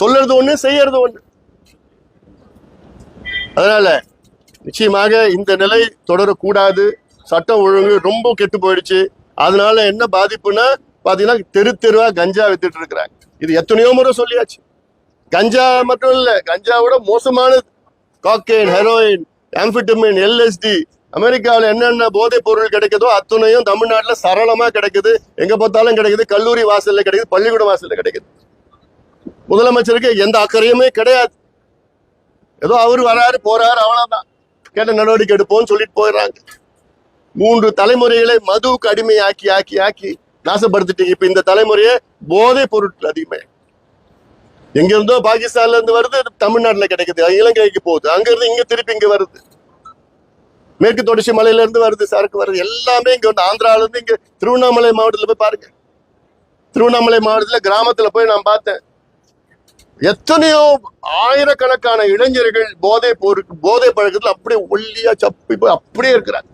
சொல்றது ஒண்ணு செய்யறது ஒண்ணு. அதனால நிச்சயமாக இந்த நிலை தொடரக்கூடாது. சட்டம் ஒழுங்கு ரொம்ப கெட்டு போயிடுச்சு. அதனால என்ன பாதிப்புனா பாத்தீங்கன்னா தெரு தெருவா கஞ்சா வித்துட்டு இருக்கிறாங்க. இது எத்தனையோ முறை சொல்லியாச்சு. கஞ்சா மட்டும் இல்ல கஞ்சாவோட மோசமானது. காக்கெயின் ஹெரோயின் ஆம்பிட்டமின் எல்எஸ்டி அமெரிக்காவில் என்னென்ன போதைப் பொருள் கிடைக்குதோ அத்தனையும் தமிழ்நாட்டில் சரளமாக கிடைக்குது. எங்கே பார்த்தாலும் கிடைக்குது. கல்லூரி வாசலில் கிடைக்குது பள்ளிக்கூட வாசலில் கிடைக்குது. முதலமைச்சருக்கு எந்த அக்கறையுமே கிடையாது. ஏதோ அவர் வராரு போறாரு அவ்வளவுதான். கேட்ட நடவடிக்கை எடுப்போம்னு சொல்லிட்டு போயிடுறாங்க. மூன்று தலைமுறைகளை மதுவுக்கு அடிமை ஆக்கி ஆக்கி நாசப்படுத்திட்டீங்க. இப்ப இந்த தலைமுறையே போதை பொருட்கள் அதிகமே. எங்க இருந்தோ பாகிஸ்தான்ல இருந்து வருது தமிழ்நாட்டுல கிடைக்குது இலங்கைக்கு போகுது அங்க இருந்து இங்க திருப்பி இங்க வருது. மேற்கு தொடர்ச்சி மலையில இருந்து வருது சரக்கு வருது எல்லாமே இங்க வந்து ஆந்திரால இருந்து இங்க திருவண்ணாமலை மாவட்டத்துல போய் பாருங்க. திருவண்ணாமலை மாவட்டத்துல கிராமத்துல போய் நான் பார்த்தேன். எத்தனையோ ஆயிரக்கணக்கான இளைஞர்கள் போதை போருக்கு போதை பழக்கத்தில் அப்படியே ஒல்லியா சப்பி போய் அப்படியே இருக்கிறாங்க.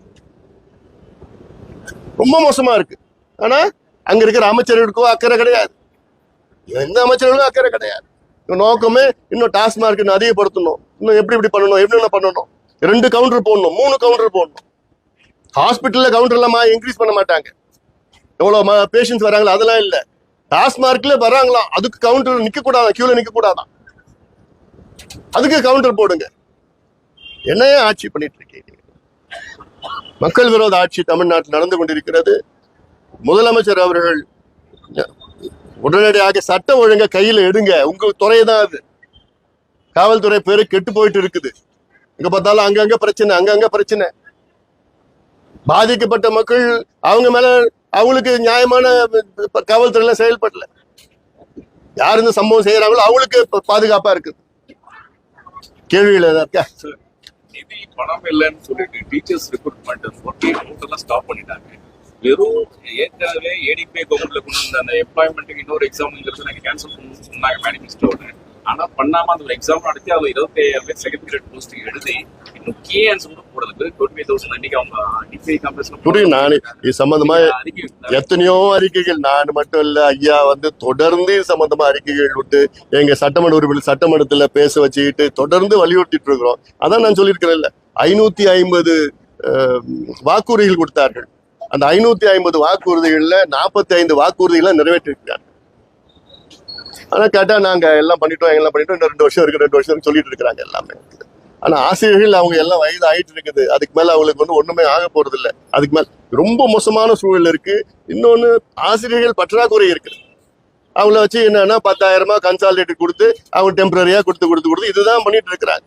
ரொம்ப மோசமா இருக்கு. ஆனா அங்க இருக்கிற அமைச்சர்களுக்கோ அக்கறை கிடையாது. எந்த அமைச்சர்களுக்கும் அக்கறை கிடையாது. நோக்கமே இன்னும் டாஸ்மார்க் இன்னும் அதிகப்படுத்தணும். இன்னும் எப்படி இப்படி பண்ணணும் எப்படி என்ன பண்ணணும்? ரெண்டு கவுண்டர் போடணும் மூணு கவுண்டர் போடணும். ஹாஸ்பிட்டல்ல கவுண்டர் எல்லாம் இன்க்ரீஸ் பண்ண மாட்டாங்க. எவ்வளவு பேஷண்ட்ஸ் வராங்களோ அதெல்லாம் இல்ல. டாஸ்மார்க்ல வராங்களாம் அதுக்கு கவுண்டர் நிக்க கூடாது கியூல நிக்க கூடாதான் அதுக்கு கவுண்டர் போடுங்க. என்னையே ஆட்சி பண்ணிட்டு இருக்கீங்க மக்கள் விரோத ஆட்சி தமிழ்நாட்டில் நடந்து கொண்டிருக்கிறது. முதலமைச்சர் அவர்கள் உடனடியாக சட்டம் ஒழுங்க கையில எடுங்க. உங்க துறை தான் அது. காவல்துறை பேரு கெட்டு போயிட்டு இருக்குது. இங்க பார்த்தாலும் அங்கங்க பிரச்சனை அங்கங்க பிரச்சனை. பாதிக்கப்பட்ட மக்கள் அவங்க மேல அவங்களுக்கு நியாயமான காவல்துறையில செயல்படல. யார் இந்த சம்பவம் செய்யறாங்களோ அவங்களுக்கு பாதுகாப்பா இருக்குது. கேள்விகள் ஏதாவது? இருக்கா நிதி பணம் இல்லைன்னு சொல்லிட்டு டீச்சர்ஸ் ரெக்ரூட்மெண்ட் போட்டு ஸ்டாப் பண்ணிட்டாங்க. வெறும் ஏற்கனவே ஏடிபிஐ கவர்மெண்ட்ல கொண்டு வந்த அந்த எம்ப்ளாய்மெண்ட்டுக்கு இன்னொரு எக்ஸாம் நாங்க கேன்சல் பண்ணணும்னு சொன்னாங்க மேனிஃபெஸ்டோட ஆனா பண்ணாம அந்த ஒரு எக்ஸாம் நடத்தி அதுல இருபத்தி ஐயாயிரம் பேர் செகண்ட் கிரேட் போஸ்ட் எழுதி இன்னும் கே ஆன்சர் கூட போடுறது டுவெண்ட்டி தௌசண்ட் அன்னைக்கு அவங்க டிஃபை காம்பஸ்ல புரியும் நான் இது சம்பந்தமா எத்தனையோ அறிக்கைகள் நான் மட்டும் இல்ல ஐயா வந்து தொடர்ந்து சம்பந்தமா அறிக்கைகள் விட்டு எங்க சட்டமன்ற உறுப்பினர் சட்டமன்றத்துல பேச வச்சுக்கிட்டு தொடர்ந்து வலியுறுத்திட்டு இருக்கிறோம். அதான் நான் சொல்லியிருக்கிறேன்ல. ஐநூத்தி ஐம்பது வாக்குறுதிகள் கொடுத்தார்கள். அந்த ஐநூத்தி ஐம்பது வாக்குறுதிகள்ல நாற்பத்தி ஐந்து வாக்குறுதிகளை நிறைவேற்றிருக்கிறார். ஆனா கேட்டா நாங்க எல்லாம் பண்ணிட்டோம் எல்லாம் பண்ணிட்டோம் இன்னும் ரெண்டு வருஷம் இருக்கு ரெண்டு வருஷம் சொல்லிட்டு இருக்கிறாங்க எல்லாமே. ஆனா ஆசிரியர்கள் அவங்க எல்லாம் வயது ஆயிட்டு இருக்குது. அதுக்கு மேல அவங்களுக்கு வந்து ஒண்ணுமே ஆக போறது இல்லை அதுக்கு மேல ரொம்ப மோசமான சூழல் இருக்கு. இன்னொன்னு ஆசிரியர்கள் பற்றாக்குறை இருக்குது அவங்கள வச்சு என்னன்னா பத்தாயிரமா கன்சாலிடேட் கொடுத்து அவங்க டெம்பரரியா கொடுத்து கொடுத்து கொடுத்து இதுதான் பண்ணிட்டு இருக்கிறாங்க.